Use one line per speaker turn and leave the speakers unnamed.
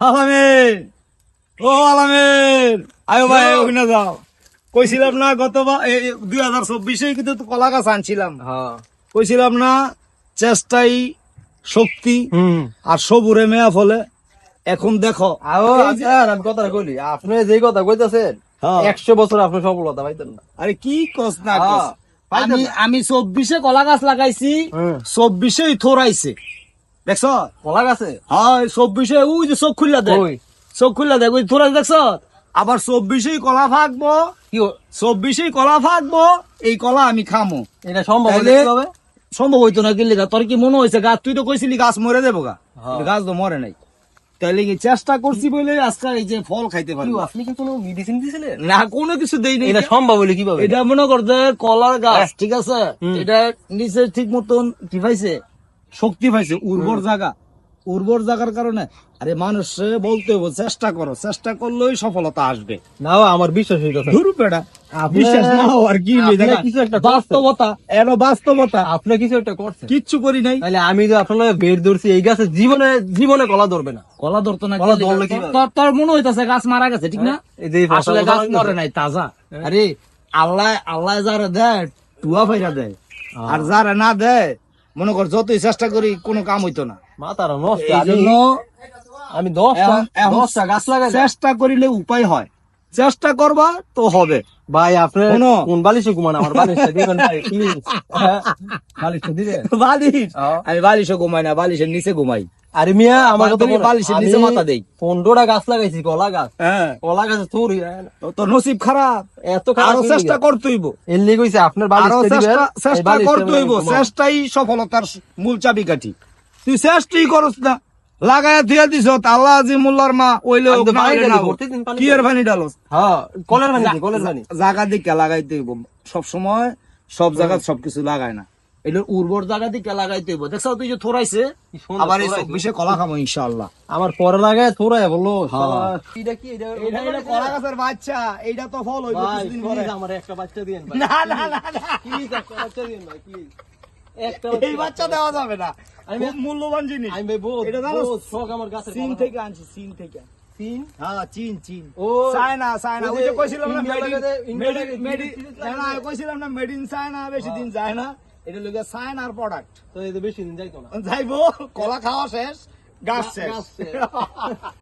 আলামিন। ও আলামিন। আয়ো ভাই ওখানে যাও। কইছিলাম না গত দুই হাজার চব্বিশে কিন্তু কলা গাছ আনছিলাম।
হ্যাঁ।
কইছিলাম না চেষ্টাই শক্তি আর সবুরে মেয়া ফলে। এখন দেখো
আও আমি কথা কইলি আপনি যে কথা কইতাছেন
হ্যাঁ।
একশো বছর আপনি সফলতা পাইতেন না।
আরে কি কস না
হ্যাঁ,
আমি চব্বিশে কলা গাছ লাগাইছি। চব্বিশেই থোরাইছে। দেখছ?
কলা গাছে?
হয় চব্বিশে ওই যে চোখ খুললা
ওই।
চোখ খুললা থোরাই দেখছ? আবার চব্বিশেই কলা ফাঁকবো।
কি
চব্বিশেই কলা ফাঁকবো এই কলা আমি খামো।
এটা সম্ভব হবে
সম্ভব হইতো না কিনলে তোর কি মনে হয়েছে গাছ তুই তো কইছিলি গাছ মরে দেবো গা।
হ্যাঁ।
গাছ তো মরে নাই। তাইলে কি চেষ্টা করছি বলে আজকে এই যে ফল খাইতে পারি
আপনি কি কোনো মেডিসিন দিয়েছিলেন
না কোনো কিছু দেই নাই।
এটা সম্ভব হলে কীভাবে?
এটা মনে করতে কলার গাছ ঠিক আছে? এটা নিচে ঠিক মতন কি পাইছে শক্তি পাইছে উর্বর জায়গা। উর্বর জায়গার কারণে আরে মানুষ বলতে হবে চেষ্টা করো চেষ্টা করলেই সফলতা আসবে।
না আমার বিশ্বাস হইতাছে না।
ধরু পেড়া বিশ্বাস না আর কি
কিছু একটা
বাস্তবতা এলো বাস্তবতা।
আপনি কিছু একটা করছেন।
কিচ্ছু করি নাই।
তাহলে আমি যে আপনার বের ধরছি এই গাছে জীবনে জীবনে কলা ধরবে না।
কলা ধরতো না
কলা ধরলে? কীভাবে?
তোর- মনে হইতাছে গাছ মারা গেছে ঠিক না?
এই যে
আসলে গাছ মরে নাই তাজা। আরে আল্লাহ আল্লাহ যারা দেয় টুয়া ফাইরা দেয়। আর যারা না দেয় মনে কর যতই চেষ্টা করি কোনো কাম হইতো না।
মাথার নষ্ট আমি দশটা দশটা গাছ লাগাই
চেষ্টা করিলে উপায় হয়। চেষ্টা করবা তো হবে।
ভাই আপনি। কোন বালিশে ঘুমান? আমার বালিশটা দিবেন ভাই প্লিজ বালিশটা দিবেন?
বালিশ।
হ্যাঁ।
আমি বালিশও ঘুমাই না বালিশের নিচে ঘুমাই।
আরে মিয়া আমার কথা
বালিশের নিচে মাথা দেই।
পনেরোটা গাছ লাগাইছি কলা গাছ।
হ্যাঁ।
কলা গাছে থুরি
তো নসিব খারাপ।
এত খারাপ আরও
চেষ্টা। করতেইব
এর লিগে কইছে আপনার দিবেন
চেষ্টা চেষ্টা করতেইব চেষ্টাই সফলতার মূল চাবিকাঠি। তুই চেষ্টাই করস না। লাগায় দিয়া দিছ আল্লাহ আজি মোল্লার মা ওইলে কি এর পানি ডালস?
হ্যাঁ কলের পানি কলের পানি
জায়গা দিকে লাগাইতে হইব। সব সময় সব জায়গা সবকিছু লাগায় না। এটা উর্বর জায়গা দিকে লাগাইতে হইব। দেখছ তুই যে
সুন্দর
আবার এই। চব্বিশে কলা খাব ইনশাআল্লাহ।
আমার পরে লাগায় থোড়াই বলল
হ্যাঁ।
এটা কি? এটা
এটা এটা কলা গাছের বাচ্চা। এইটা তো ফল হইব কিছুদিন পরে।
প্লিজ আমার একটা বাচ্চা দিয়েন ভাই।
না না না
প্লিজ একটা বাচ্চা দিয়েন ভাই প্লিজ একটা
এই বাচ্চা দেওয়া যাবে না।
আমি-
মূল্যবান জিনিস।
আমি ভাই বহুত
এটা
শখ আমার গাছের
চীন থেকে আনছি চীন থেকে।
তিন
হ্যাঁ চীন চীন।
ও।
China China.
ওই
ওই
যে
যে কইছিলাম না মেড ইন মেড না না কইছিলাম না মেড ইন চায়না বেশি দিন যায় না। এটা লগে আর প্রোডাক্ট
তো এই তো বেশি দিন যাইতো না।
যাইবো কলা খাওয়া শেষ। গাছ
শেষ।